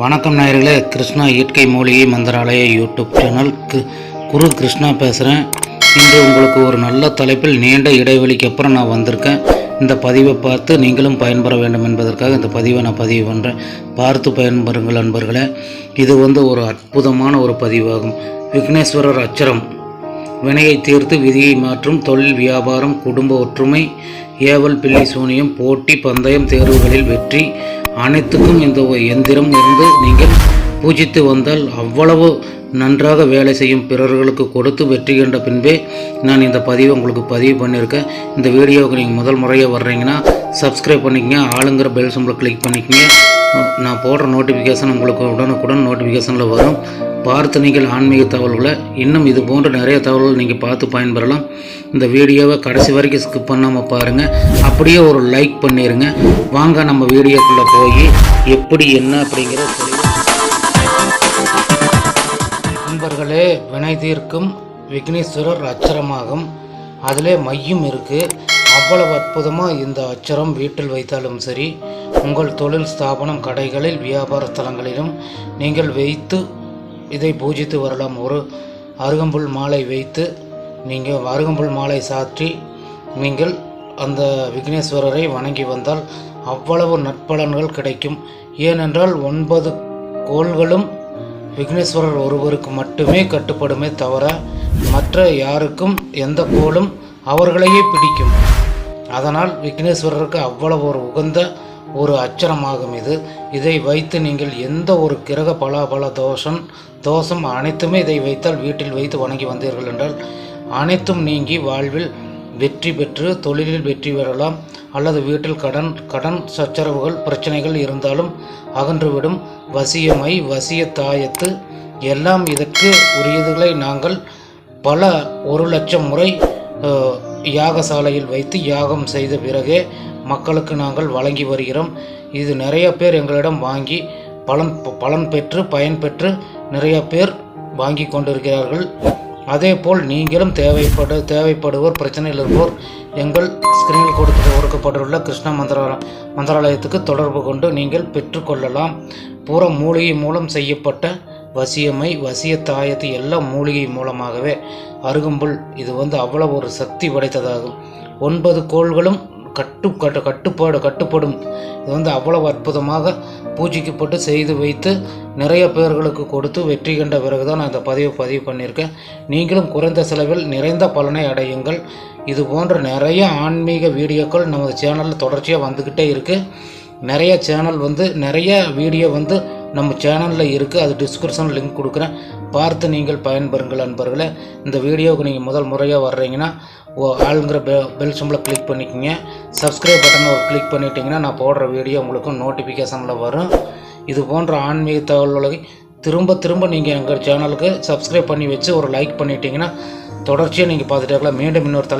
வணக்கம் நேயர்களே. கிருஷ்ணா இயற்கை மூலிகை மந்திராலய யூடியூப் சேனல் கு- குரு கிருஷ்ணா பேசுகிறேன் இன்று உங்களுக்கு ஒரு நல்ல தலைப்பில் நீண்ட இடைவெளிக்கு அப்புறம் நான் வந்திருக்கேன். இந்த பதிவை பார்த்து நீங்களும் பயன்பெற வேண்டும் என்பதற்காக இந்த பதிவை நான் பதிவு பண்ணுறேன் பார்த்து பயன்பெறுங்கள் நண்பர்களே இது வந்து ஒரு அற்புதமான ஒரு பதிவாகும். விக்னேஸ்வரர் அச்சரம். வினையை தீர்த்து விதியை மாற்றும் தொழில் வியாபாரம் குடும்ப ஒற்றுமை ஏவல் பிள்ளை சூனியம் போட்டி பந்தயம் தேர்வுகளில் வெற்றி அனைத்துக்கும் இந்த எந்திரம் இருந்து நீங்கள் பூஜித்து வந்தால் அவ்வளவு நன்றாக வேலை செய்யும் பிறர்களுக்கு கொடுத்து வெற்றி கண்ட பின்பே நான் இந்த பதிவை உங்களுக்கு பதிவு பண்ணியிருக்கேன். இந்த வீடியோவுக்கு நீங்கள் முதல் முறையாக வர்றீங்கன்னா சப்ஸ்கிரைப் பண்ணிக்கங்க. ஆளுங்கிற பெல் சிம்பிளை கிளிக் பண்ணிக்கங்க. நான் போடுற நோட்டிஃபிகேஷன் உங்களுக்கு உடனுக்குடன் நோட்டிஃபிகேஷனில் வரும். பார்த்து நீங்கள் ஆன்மீக தகவல்களை இன்னும் இது போன்ற நிறைய தகவல்கள் நீங்கள் பார்த்து பயன்பெறலாம். இந்த வீடியோவை கடைசி வரைக்கும் ஸ்கிப் பண்ணாமல் பாருங்கள் அப்படியே ஒரு லைக் பண்ணிடுங்க வாங்க நம்ம வீடியோக்குள்ளே போய் எப்படி என்ன அப்படிங்கிற நண்பர்களே வினை தீர்க்கும் விக்னேஸ்வரர் அச்சரமாகும். அதிலே மையம் இருக்குது அவ்வளவு அற்புதமாக இந்த அச்சரம் வீட்டில் வைத்தாலும் சரி உங்கள் தொழில் ஸ்தாபனம் கடைகளில் வியாபார ஸ்தலங்களிலும் நீங்கள் வைத்து இதை பூஜித்து வரலாம். ஒரு அருகம்புல் மாலை வைத்து நீங்கள் அருகம்புல் மாலை சாற்றி நீங்கள் அந்த விக்னேஸ்வரரை வணங்கி வந்தால் அவ்வளவு நற்பலன்கள் கிடைக்கும். ஏனென்றால் ஒன்பது கோள்களும் விக்னேஸ்வரர் ஒருவருக்கு மட்டுமே கட்டுப்படுமே தவிர மற்ற யாருக்கும் எந்த கோளும் அவர்களையே பிடிக்கும். அதனால் விக்னேஸ்வரருக்கு அவ்வளவு ஒரு உகந்த ஒரு அச்சரமாகும் இது. இதை வைத்து நீங்கள் எந்த ஒரு கிரக பலாபல தோஷம் தோஷம் அனைத்துமே இதை வைத்தால் வீட்டில் வைத்து வணங்கி வந்தீர்கள் என்றால் அனைத்தும் நீங்கி வாழ்வில் வெற்றி பெற்று தொழிலில் வெற்றி பெறலாம். அல்லது வீட்டில் கடன் கடன் சச்சரவுகள் பிரச்சனைகள் இருந்தாலும் அகன்றுவிடும். வசியமை வசிய தாயத்து எல்லாம் இதற்கு உரியதுகளை நாங்கள் பல ஒரு லட்சம் முறை யாகசாலையில் வைத்து யாகம் செய்த பிறகே மக்களுக்கு நாங்கள் வழங்கி வருகிறோம். இது நிறைய பேர் எங்களிடம் வாங்கி பலன் பலன் பெற்று பயன் பெற்று நிறைய பேர் வாங்கி கொண்டிருக்கிறார்கள். அதேபோல் நீங்களும் தேவைப்படு தேவைப்படுவோர் பிரச்சனையில் இருப்போர் எங்கள் ஸ்கிரீனில் கொடுத்து கொடுக்கப்பட்டுள்ள கிருஷ்ணா மந்திர மந்திராலயத்துக்கு தொடர்பு கொண்டு நீங்கள் பெற்றுக்கொள்ளலாம். பூரா மூலிகை மூலம் செய்யப்பட்ட வசியமை வசிய தாயத்து எல்லாம் மூலிகை மூலமாகவே. அருகம்புல் இது வந்து அவ்வளவு ஒரு சக்தி படைத்ததாகும். ஒன்பது கோள்களும் கட்டு கட்டு கட்டுப்பாடு கட்டுப்படும். இது வந்து அவ்வளவு அற்புதமாக பூஜிக்கப்பட்டு செய்து வைத்து நிறைய பேர்களுக்கு கொடுத்து வெற்றி கண்ட பிறகு தான் நான் இந்த பதிவு பதிவு பண்ணியிருக்கேன். நீங்களும் குறைந்த செலவில் நிறைந்த பலனை அடையுங்கள். இது போன்ற நிறைய ஆன்மீக வீடியோக்கள் நமது சேனலில் தொடர்ச்சியாக வந்துக்கிட்டே இருக்குது நிறைய சேனல் வந்து நிறைய வீடியோ வந்து நம்ம சேனலில் இருக்குது அது டிஸ்கிரிப்ஷன் லிங்க் கொடுக்குறேன். பார்த்து நீங்கள் பயன்பெறுங்கள் நண்பர்களே இந்த வீடியோவுக்கு நீங்கள் முதல் முறையாக வர்றீங்கன்னா ஓ ஆளுங்கிற பெ பெல் சிம்பிளை கிளிக் பண்ணிக்கோங்க. சப்ஸ்கிரைப் பட்டனை ஒரு கிளிக் பண்ணிட்டீங்கன்னா நான் போடுற வீடியோ உங்களுக்கு நோட்டிஃபிகேஷனில் வரும். இது போன்ற ஆன்மீக தகவல்களை திரும்ப திரும்ப நீங்கள் எங்கள் சேனலுக்கு சப்ஸ்கிரைப் பண்ணி வச்சு ஒரு லைக் பண்ணிட்டீங்கன்னா தொடர்ச்சியாக நீங்கள் பார்த்துட்டே இருக்கலாம். மீண்டும் இன்னொரு தலை